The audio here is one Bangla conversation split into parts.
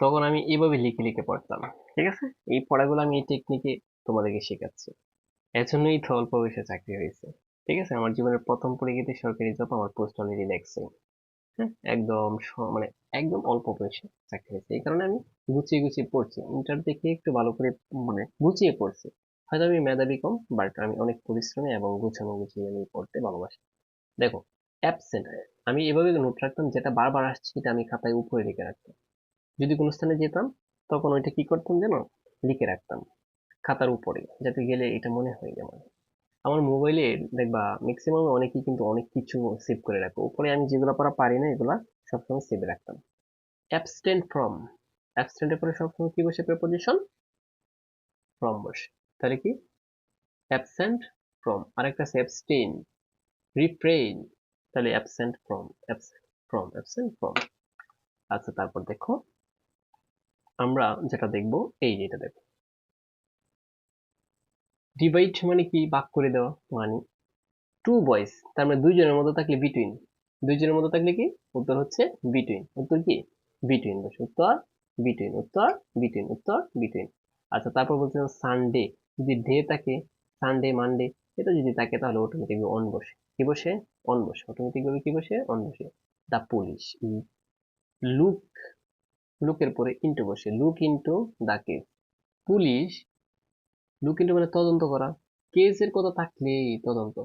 তখন আমি এভাবে লিখে লিখে পড়তাম, ঠিক আছে? এই পড়াগুলো আমি এই টেকনিকে তোমাদেরকে শেখাচ্ছি। এর জন্যই তো অল্প বয়সে চাকরি হয়েছে, ঠিক আছে? আমার জীবনের প্রথম পরীক্ষাতে সরকারি জব আমার পোস্ট অলরেডি দেখছে একদম মানে একদম অল্প বয়সে চাকরি হয়েছে। এই কারণে আমি গুছিয়ে গুছিয়ে পড়ছি। ইন্টার দেখে একটু ভালো করে মানে গুছিয়ে পড়ছি। হয়তো আমি মেধাবী কম বাট আমি অনেক পরিশ্রমী এবং গুছানো গুছিয়ে আমি পড়তে ভালোবাসি। দেখো অ্যাবসেন্ট আমি এভাবে নোট রাখতাম যেটা বারবার আসছে, সেটা আমি খাতায় উপরে লিখে রাখতাম। যদি কোনো স্থানে যেতাম, তখন ওইটা কি করতাম যেন? লিখে রাখতাম খাতার উপরে, যাতে গেলে এটা মনে হয় যেমন আমার। মোবাইলে দেখবা ম্যাক্সিমাম অনেকেই কিন্তু অনেক কিছু সেভ করে রাখো। উপরে আমি যেগুলো পড়া পারি না, এগুলা সবসময় সেভ রাখতাম। অ্যাবস্টেন্ট ফ্রম অ্যাবস্টেন্টের পরে সবসময় কি বসে প্রেপোজিশন ফ্রম বসে। তাহলে কি? অ্যাবসেন্ট ফ্রম আরেকটা আছে অ্যাবস্টেইন রিফ্রেইন তাহলে absent from from absent from আচ্ছা তারপর দেখো। আমরা যেটা দেখব, এই যে এটা দেখো। ডিভাইড মানে কি? ভাগ করে দেওয়া মানে টু বয়েস তার মানে দুইজনের মধ্যে থাকলে বিটুইন দুইজনের মধ্যে থাকলে কি? উত্তর হচ্ছে বিটুইন উত্তর কি? বিটুইন উত্তর বিটুইন উত্তর বিটুইন উত্তর বিটুইন আচ্ছা তারপর বলছিলাম সানডে যদি ডে থাকে সানডে মানডে এটা যদি থাকে তাহলে অটোমেটিক অন বসে। কি বসে? অন বসে। অটোমেটিক ভাবে কি বসে? অন বসে। দা পুলিশ লুক লুকের পরে ইন্টু বসে। Look into the case police look into মানে তদন্ত করা। কেসের কথা থাকলেই তদন্ত।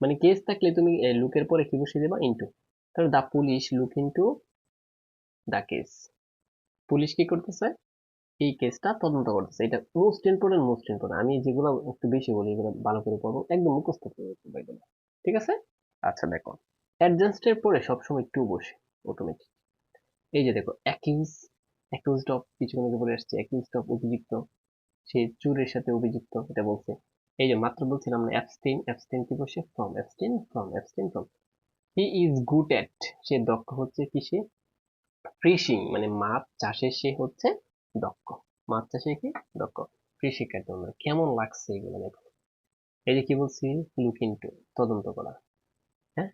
মানে কেস থাকলে তুমি লুকের পরে কি বসিয়ে দেবা? ইন্টু তাহলে the police look into the case police কি করতেছে? এই কেসটা তদন্ত করতেছে। এটা মোস্ট ইম্পর্টেন্ট মোস্ট ইম্পর্টেন্ট আমি যেগুলো একটু বেশি বলি, এগুলো ভালো করে পড়ব। একদম মুখস্থ করে ঠিক আছে? আচ্ছা দেখো। অ্যাডজাস্টের পরে সবসময় টু বসে অটোমেটিক এই যে দেখো অ্যাকিউজ অ্যাকিউজড অফ কিছুক্ষণ পরে আসছে অ্যাকিউজড অফ অভিযুক্ত, সে চুরের সাথে অভিযুক্ত, এটা বলছে। এই যে মাত্র বলছিলাম না অ্যাবস্টেইন অ্যাবস্টেইন কি বসে from abstain from abstain from he is good at সে দক্ষ হচ্ছে কিসে? ফিশিং মানে মাছ চাষে সে হচ্ছে দক্ষ। মাছ চাষে কি? দক্ষ। কৃষিকার জন্য। কেমন লাগছে এগুলো দেখো। এই যে কি বলছি? লুক ইনটু তদন্ত করা। হ্যাঁ?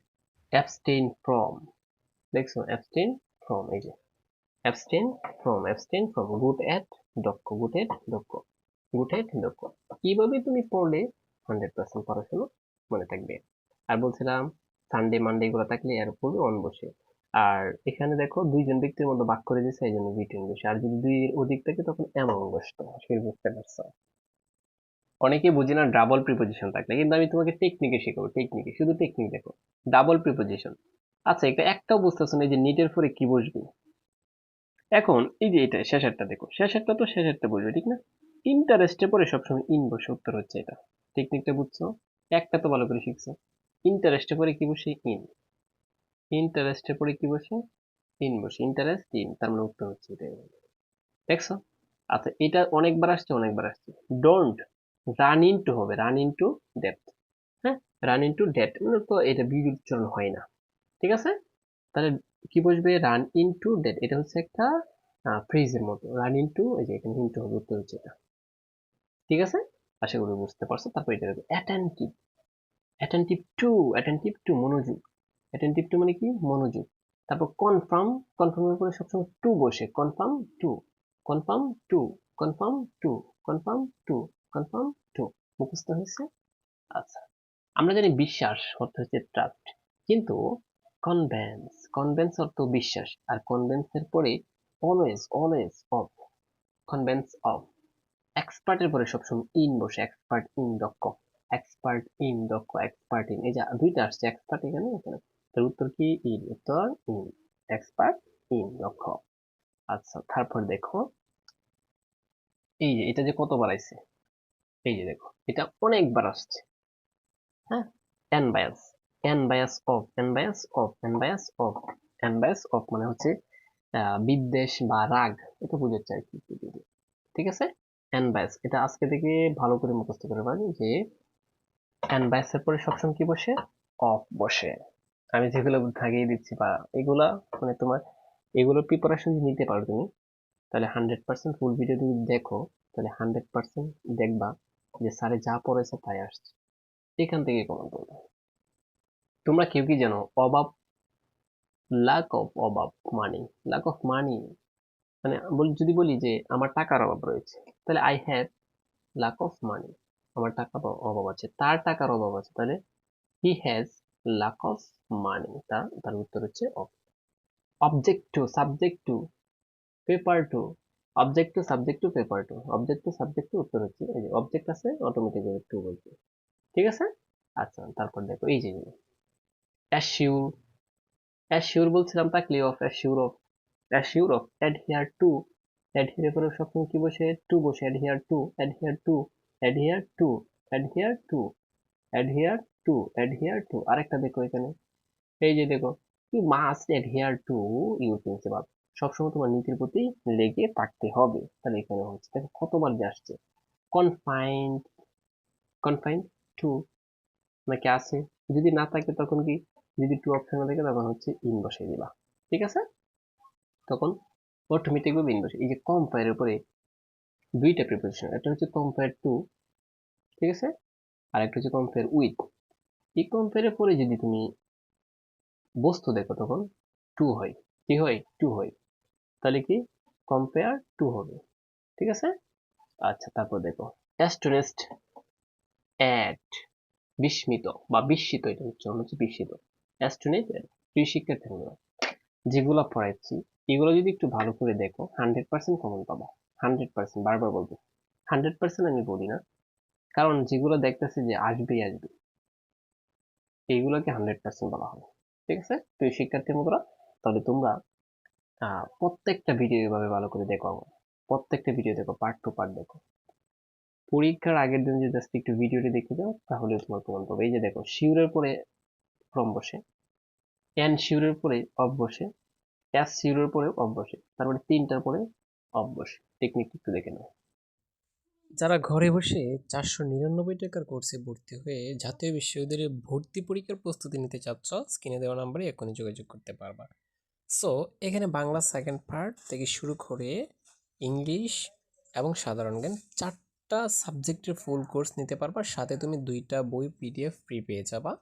অ্যাবস্টেইন ফ্রম দেখছ? অ্যাবস্টেইন ফ্রম এই যে abstain from abstain from good at দক্ষ গুড অ্যাট দক্ষ গুড অ্যাট দক্ষ কীভাবে তুমি পড়লে হান্ড্রেড পার্সেন্ট পড়াশোনা মনে থাকবে। আর বলছিলাম সানডে মানডে এগুলো থাকলে এর উপর অন বসে। আর এখানে দেখো, দুইজন ব্যক্তির মধ্যে বাক করে দিয়েছে, এই জন্য বিটুইন বসে। আর যদি দুই অধিক থাকে, তখন এমন বসতো, সেই বুঝতে পারছ। অনেকে বুঝি না ডাবল প্রিপোজিশন থাকলে। কিন্তু আমি তোমাকে টেকনিকে শেখাবো টেকনিকে শুধু টেকনিক দেখো ডাবল প্রিপোজিশন আচ্ছা এটা একটাও বুঝতেছো না, এই যে নিটের পরে কি বসবে? এখন, এই যে এটা, শেষেরটা দেখো, শেষেরটা তো শেষেরটা বুঝবে ঠিক না? ইন্টারেস্টে পরে সবসময় ইন বসে, উত্তর হচ্ছে এটা। টেকনিকটা বুঝছ? একটা তো ভালো করে শিখছো। ইন্টারেস্টে পরে কি বসে? ইন ইন্টারেস্টে পরে কি বসে? ইন বসে। ইন্টারেস্ট ইন তার মানে উত্তর হচ্ছে এটা। দেখছ? আচ্ছা এটা অনেকবার আসছে অনেকবার আসছে। ডোন্ট রান ইন টু হবে। রান ইন টু ডেপথ হ্যাঁ? রান ইনটু ডেট মানে তো এটা উচ্চারণ হয় না। ঠিক আছে? তাহলে কি বসবে? রান ইনটু ডেট এটা হচ্ছে একটা ফ্রিজের মতো রান ইনটু এই যে এখানে ইনটু হবে, উত্তর হচ্ছে এটা। ঠিক আছে? আশা করি বুঝতে পারছ। তারপর এটা হবে attentive attentive to attentive to মনোযোগ। অ্যাটেন্টিভ টু মানে কি? মনোযোগ। তারপর কনফার্ম কনফার্মের পরে সবসময় টু বসে। Confirm to confirm to confirm to confirm to confirm to মুখস্থ হয়েছে? আচ্ছা। আমরা জানি বিশ্বাস অর্থ হচ্ছে ট্রাস্ট কিন্তু কনভেন্স কনভেন্স অর্থ বিশ্বাস, আর কনভেন্সের পরে always always of convince of এক্সপার্টের পরে সবসময় ইন বসে এক্সপার্ট ইন দক্ষ এক্সপার্ট ইন দক্ষ এক্সপার্ট ইন এই যে দুইটা আসছে এক্সপার্ট এখানে এখানে। তার উত্তর কি? ইন উত্তর ইন এক্সপার্ট ইন দক্ষ আচ্ছা তারপর দেখো, এই যে এটা যে কতবার আইছে? এই যে দেখো, এটা অনেকবার আসছে। হ্যাঁ an bias an bias of an bias of an bias of an bias of মানে হচ্ছে বিদ্বেষ বা রাগ। এটা বোঝাচ্ছে আর কি ঠিক আছে? এন বায়াস এটা আজকে থেকে ভালো করে মুখস্থ করে পারি যে এন বায়াসের পরে সবসময় কি বসে? অফ বসে। আমি যেগুলো থাকিয়ে দিচ্ছি বা এগুলা মানে তোমার এগুলোর প্রিপারেশন যদি নিতে পারো তুমি, তাহলে হান্ড্রেড পার্সেন্ট ফুল ভিডিও যদি দেখো, তাহলে হান্ড্রেড পার্সেন্ট দেখবা যে স্যারে যা পড়েছে তাই আসছে। এখান থেকে কমন করবে। তোমরা কেউ কি জানো, অভাব লাক অফ অভাব মানি লাক অফ মানি মানে যদি বলি যে আমার টাকার অভাব রয়েছে, তাহলে I have lack of money আমার টাকা অভাব আছে, তার টাকার অভাব আছে, তাহলে he has lack of money তার তার উত্তর হচ্ছে of object to subject to paper to object to subject to paper to object to subject to উত্তর হচ্ছে, এই যে অবজেক্ট আছে অটোমেটিক টু বলছে, ঠিক আছে? আচ্ছা তারপর দেখো, এই যে অ্যাসিউর অ্যাসিউর বলছিলাম তাকলি of assure of assure of adhere to adhere পরে সবসময় কি বসে? টু বসে adhere to adhere to adhere to adhere to adhere to adhere to আরেকটা দেখো এখানে। এই যে দেখো you must adhere to you principle সবসময় তোমার নীতির প্রতি লেগে থাকতে হবে। তাহলে এখানে হচ্ছে, দেখো কতবার যে আসছে। কনফাইন্ড কনফাইন্ড টু নাকি আছে? যদি না থাকে তখন কি যদি টু অপশন থাকে তখন হচ্ছে ইন বসিয়ে দিবা। ঠিক আছে? তখন অটোমেটিক ভাবে ইন বসে এই যে কম্পায়ারের উপরে দুইটা প্রিপোজিশন একটা হচ্ছে কম্পেয়ার টু ঠিক আছে? আর একটা হচ্ছে কম্পেয়ার উইথ এই কম্পেয়ারের পরে যদি তুমি বস্তু দেখো তখন টু হয়। কি হয়? টু হয়। তাহলে কি? কম্পেয়ার টু হবে। ঠিক আছে? আচ্ছা তারপর দেখো। অ্যাস্টোনেস্ট অ্যাট বিস্মিত বা বিস্মিত এটা হচ্ছে হচ্ছে বিস্মিত। অ্যাস্টোনেট প্রিয় শিক্ষার্থীরা যেগুলো পড়াচ্ছি, এগুলো যদি একটু ভালো করে দেখো হান্ড্রেড পার্সেন্ট কমন পাবা। হান্ড্রেড পার্সেন্ট বারবার বলব। হান্ড্রেড পার্সেন্ট আমি বলি না, কারণ যেগুলো দেখতেছি যে আসবেই আসবে এইগুলোকে হান্ড্রেড পার্সেন্ট বলা হবে। ঠিক আছে? তো শিক্ষার্থী মতোরা তাহলে তোমরা প্রত্যেকটা ভিডিও এভাবে ভালো করে দেখো আমার প্রত্যেকটা ভিডিও দেখো পার্ট টু পার্ট দেখো। পরীক্ষার আগের দিন যদি জাস্ট একটু ভিডিওটি দেখে যাও তাহলে তোমার প্রমাণ পাবে। এই যে দেখো, শিউরের পরে ফ্রম বসে। এন শিউরের পরে অফ বসে। এস শিউরের পরে অফ বসে। তারপরে তিনটার পরে অফ বসে। টেকনিক একটু দেখে নাও। যারা ঘরে বসে চারশো নিরানব্বই টাকার কোর্সে ভর্তি হয়ে জাতীয় বিশ্ববিদ্যালয়ে ভর্তি পরীক্ষার প্রস্তুতি নিতে চাচ্ছ স্ক্রিনে দেওয়া নাম্বারে এখনই যোগাযোগ করতে পারবা। সো এখানে বাংলা সেকেন্ড পার্ট থেকে শুরু করে ইংলিশ এবং সাধারণ জ্ঞান চারটা সাবজেক্টের ফুল কোর্স নিতে পারবা। সাথে তুমি দুইটা বই পিডিএফ ফ্রি পেয়ে যাবা।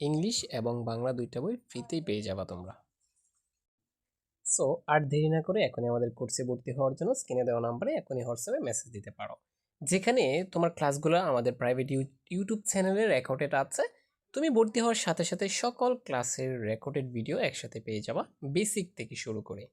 ইংলিশ এবং বাংলা দুইটা বই ফ্রিতেই পেয়ে যাবা তোমরা। সো আর দেরি না করে এখনই আমাদের কোর্সে ভর্তি হওয়ার জন্য স্ক্রিনে দেওয়া নাম্বারে এখনই হোয়াটসঅ্যাপে মেসেজ দিতে পারো। যেখানে তোমার ক্লাসগুলো আমাদের প্রাইভেট ইউটিউব চ্যানেলের রেকর্ডেড আছে। তুমি ভর্তি হওয়ার সাথে সাথে সকল ক্লাসের রেকর্ডেড ভিডিও একসাথে পেয়ে যাবা। বেসিক থেকে শুরু করে।